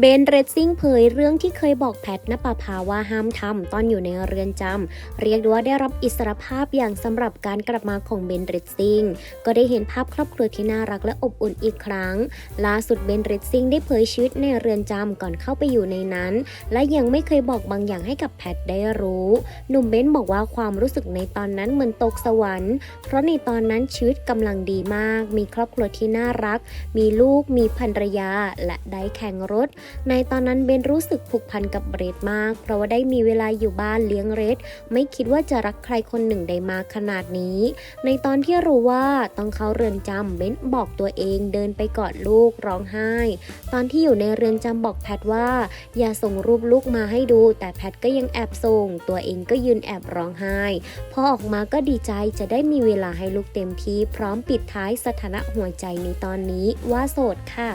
เบนเรดซิงเผยเรื่องที่เคยบอกแพทนปภาว่าห้ามทำตอนอยู่ในเรือนจำเรียกด้ว่าได้รับอิสรภาพอย่างสำหรับการกลับมาของเบนเรดซิงก็ได้เห็นภาพครอบครัวที่น่ารักและอบอุ่นอีกครั้ง ล่าสุดเบนเรดซิงได้เผยชีวิตในเรือนจำก่อนเข้าไปอยู่ในนั้น และยังไม่เคยบอกบางอย่างให้กับแพทได้รู้ หนุ่มเบนบอกว่าความรู้สึกในตอนนั้นเหมือนตกสวรรค์ เพราะในตอนนั้นชีวิตกำลังดีมาก มีครอบครัวที่น่ารัก มีลูกมีภรรยาและได้แข่งรถในตอนนั้นเบนรู้สึกผูกพันกับเรดมาก เพราะว่าได้มีเวลาอยู่บ้านเลี้ยงเรดไม่คิดว่าจะรักใครคนหนึ่งได้มากขนาดนี้ ในตอนที่รู้ว่าต้องเข้าเรือนจำเบนบอกตัวเองเดินไปกอดลูกร้องไห้ ตอนที่อยู่ในเรือนจำบอกแพทว่า อย่าส่งรูปลูกมาให้ดู แต่แพทก็ยังแอบส่ง ตัวเองก็ยืนแอบร้องไห้พอออกมาก็ดีใจจะได้มีเวลาให้ลูกเต็มที่พร้อมปิดท้ายสถานะหัวใจในตอนนี้ว่าโสดค่ะ